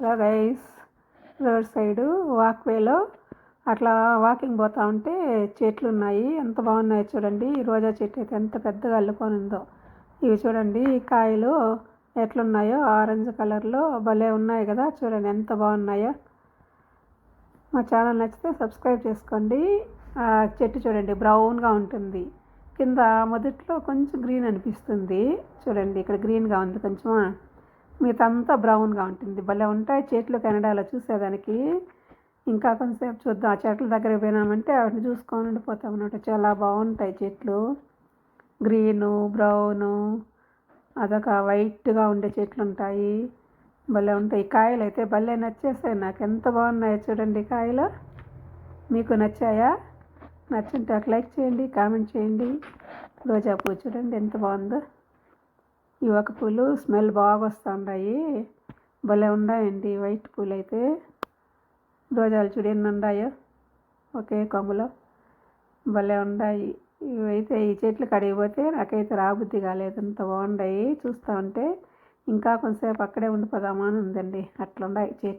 Hello guys road side వాక్వేలో అట్లా walking పోతా ఉంటే చెట్లు ఉన్నాయి ఎంత బాగున్నాయో చూడండి. ఈ రోజా చెట్టు అయితే ఎంత పెద్దగా అల్లుకొని ఉందో. ఇవి చూడండి. ఈ కాయలు ఎట్లున్నాయో? ఆరెంజ్ కలర్లో భలే ఉన్నాయి కదా. చూడండి ఎంత బాగున్నాయో. మా ఛానల్ నచ్చితే సబ్స్క్రైబ్ చేసుకోండి. ఆ చెట్టు చూడండి బ్రౌన్గా ఉంటుంది. కింద మొదట్లో కొంచెం గ్రీన్ అనిపిస్తుంది. చూడండి ఇక్కడ గ్రీన్గా ఉంది కొంచెం మిగతా అంతా బ్రౌన్గా ఉంటుంది. భలే ఉంటాయి చెట్లు కెనడాలో చూసేదానికి. ఇంకా కొంతసేపు చూద్దాం. ఆ చెట్ల దగ్గరికి పోయినామంటే వాటిని చూసుకొని ఉండిపోతాం అన్నమాట. చాలా బాగుంటాయి చెట్లు. గ్రీను బ్రౌను అదొక వైట్గా ఉండే చెట్లు ఉంటాయి. భలే ఉంటాయి. కాయలు అయితే భలే నచ్చేస్తాయి నాకు ఎంత బాగున్నాయో చూడండి కాయలు. మీకు నచ్చాయా? నచ్చుంటే ఒక లైక్ చేయండి కామెంట్ చేయండి. రోజా పూ చూడండి ఎంత బాగుందో. ఈ ఒక పూలు స్మెల్ బాగా వస్తుండాయి భలే ఉన్నాయండి వైట్ పూలు అయితే రోజాలు చూడు ఎన్ని ఉన్నాయో ఒకే కొమ్మలో. భలే ఉన్నాయి ఇవైతే ఈ చెట్లు కడిగిపోతే నాకైతే రాబుద్ధి కాలేదు. అంత బాగున్నాయి చూస్తూ ఉంటే. ఇంకా కొంతసేపు అక్కడే ఉండిపోదామా అని ఉందండి. అట్లున్నాయి చెట్లు.